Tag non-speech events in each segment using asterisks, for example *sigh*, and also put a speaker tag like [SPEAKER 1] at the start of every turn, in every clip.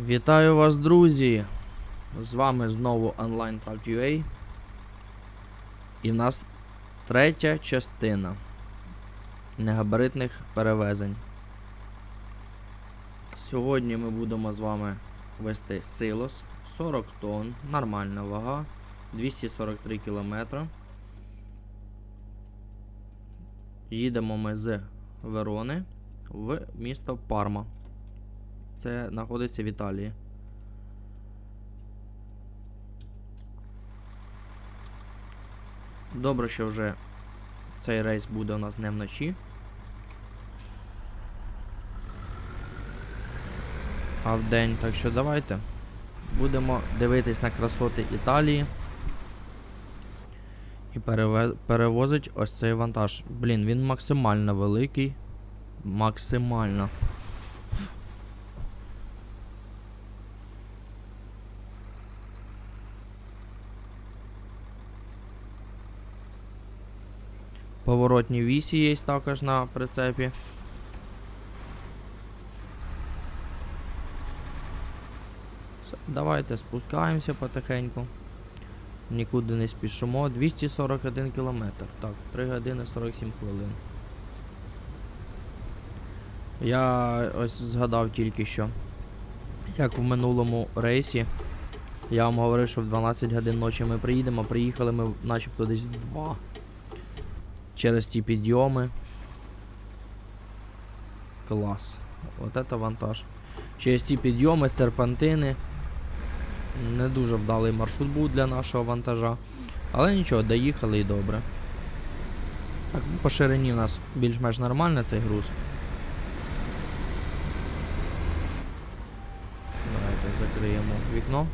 [SPEAKER 1] Вітаю вас, друзі! З вами знову OnlineTrack.ua І в нас третя частина негабаритних перевезень. Сьогодні ми будемо з вами вести силос 40 тонн, нормальна вага, 243 км. Їдемо ми з Верони в місто Парма. Це знаходиться в Італії. Добре, що вже цей рейс буде у нас не вночі. А в день. Так що давайте будемо дивитись на красоти Італії. І переве... перевозить ось цей вантаж. Блін, він максимально великий. Максимально. Поворотні вісі є також на прицепі. Давайте спускаємося потихеньку. Нікуди не спішимо. 241 кілометр. Так, 3 години 47 хвилин. Я ось згадав тільки що. Як в минулому рейсі. Я вам говорив, що в 12 годин ночі ми приїдемо, приїхали ми начебто десь в 2 через ті підйоми. Клас. От это вантаж. Через ті підйоми, серпантини. Не дуже вдалий маршрут був для нашого вантажа. Але нічого, доїхали і добре. Так, по ширині у нас більш-менш нормально цей груз. Давайте закриємо вікно.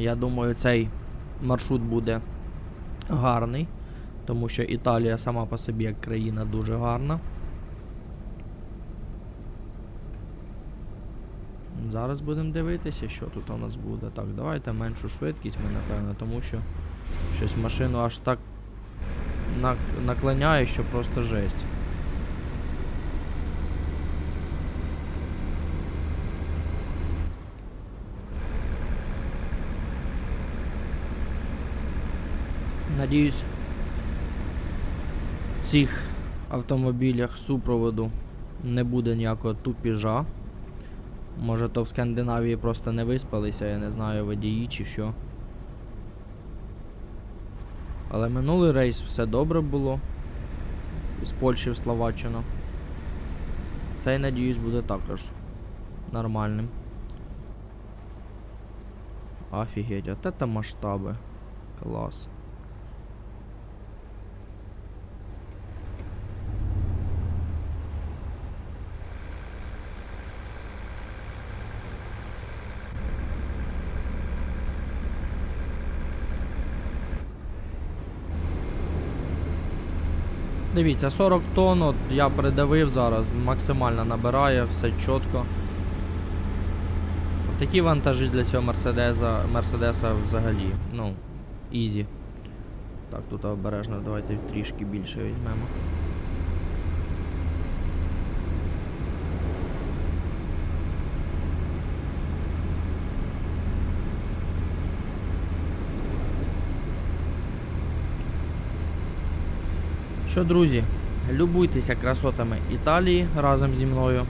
[SPEAKER 1] Я думаю, цей маршрут буде гарний, тому що Італія сама по собі як країна дуже гарна. Зараз будемо дивитися, що тут у нас буде. Так, давайте меншу швидкість ми, напевно, тому що щось машину аж так наклоняє, що просто жесть. Надіюсь, в цих автомобілях супроводу не буде ніякого тупіжа. Може то в Скандинавії просто не виспалися, я не знаю, водії чи що. Але минулий рейс все добре було. З Польщі в Словаччину. Цей, надіюсь, буде також нормальним. Офігеть, от это масштаби. Клас. Дивіться, 40 тонн, от я придавив зараз, максимально набирає, все чітко. Такі вантажі для цього Мерседеса, Мерседеса взагалі, ну, ізі. Так, тут обережно, давайте трішки більше візьмемо. Що, друзі, любуйтеся красотами Італії разом зі мною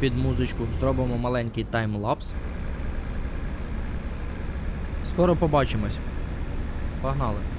[SPEAKER 1] під музичку. Зробимо маленький таймлапс. Скоро побачимось. Погнали!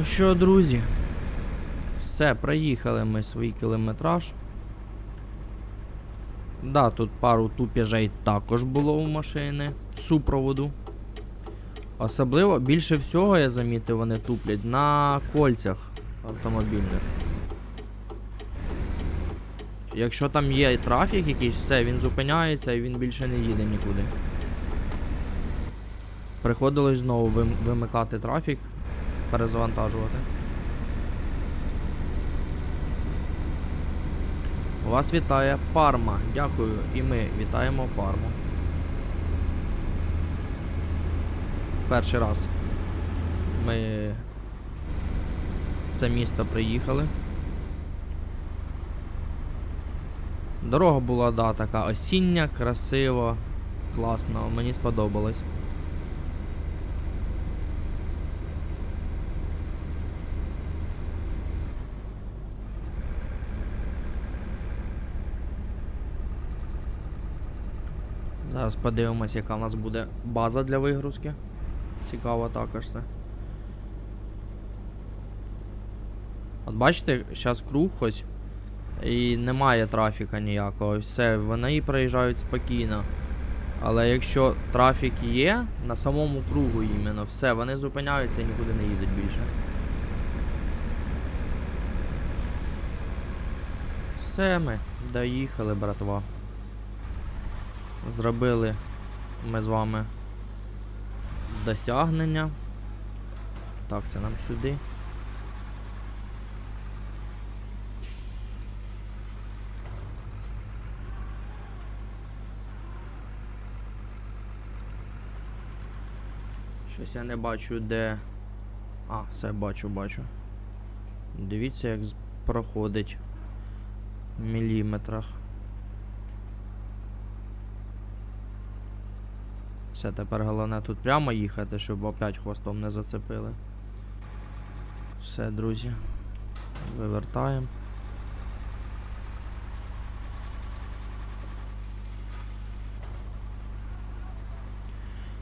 [SPEAKER 1] Ну що, друзі, все, проїхали ми свій кілометраж. Да, тут пару тупіжей також було у машини супроводу. Особливо більше всього я замітив, вони туплять на кольцях автомобільних. Якщо там є трафік якийсь, все, він зупиняється і він більше не їде нікуди. Приходилось знову вим- вимикати трафік, перезавантажувати. Вас вітає Парма. Дякую. І ми вітаємо Парму. Перший раз ми в це місто приїхали. Дорога була, да, така осіння, красива, класно, мені сподобалось. Зараз подивимось, яка у нас буде база для вигрузки. Цікаво також це. От бачите, зараз круг ось. І немає трафіка ніякого. Все, вони проїжджають спокійно. Але якщо трафік є, на самому кругу іменно, все, вони зупиняються і нікуди не їдуть більше. Все ми доїхали, братва. Зробили ми з вами досягнення. Так, це нам сюди. Щось я не бачу де. А, все бачу, бачу. Дивіться, як проходить в міліметрах. Все, тепер головне тут прямо їхати, щоб опять хвостом не зацепили. Все, друзі. Вивертаємо.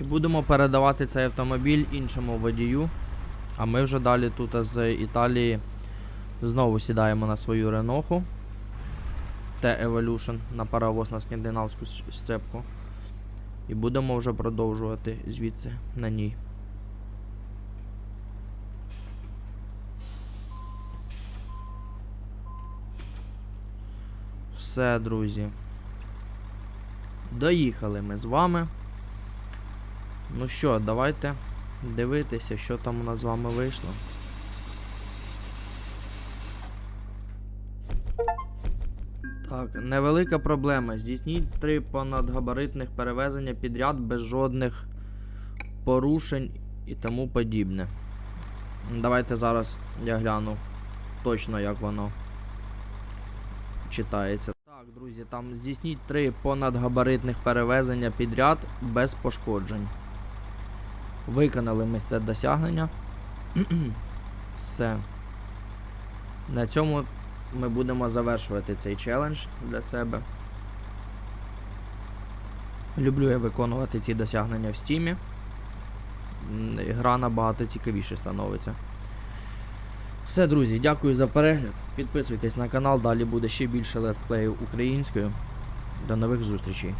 [SPEAKER 1] І будемо передавати цей автомобіль іншому водію. А ми вже далі тут з Італії знову сідаємо на свою Реноху T-Evolution на паровоз на скандинавську сцепку. І будемо вже продовжувати звідси на ній. Все, друзі. Доїхали ми з вами. Ну що, давайте дивитися, що там у нас з вами вийшло. Так, невелика проблема. Здійсніть три понадгабаритних перевезення підряд без жодних порушень і тому подібне. Давайте зараз я гляну точно, як воно читається. Так, друзі, там здійсніть три понадгабаритних перевезення підряд без пошкоджень. Виконали ми це досягнення. *clears throat* Все. На цьому ми будемо завершувати цей челендж для себе. Люблю я виконувати ці досягнення в стімі. Гра набагато цікавіше становиться. Все, друзі, дякую за перегляд. Підписуйтесь на канал, далі буде ще більше летсплеїв українською. До нових зустрічей.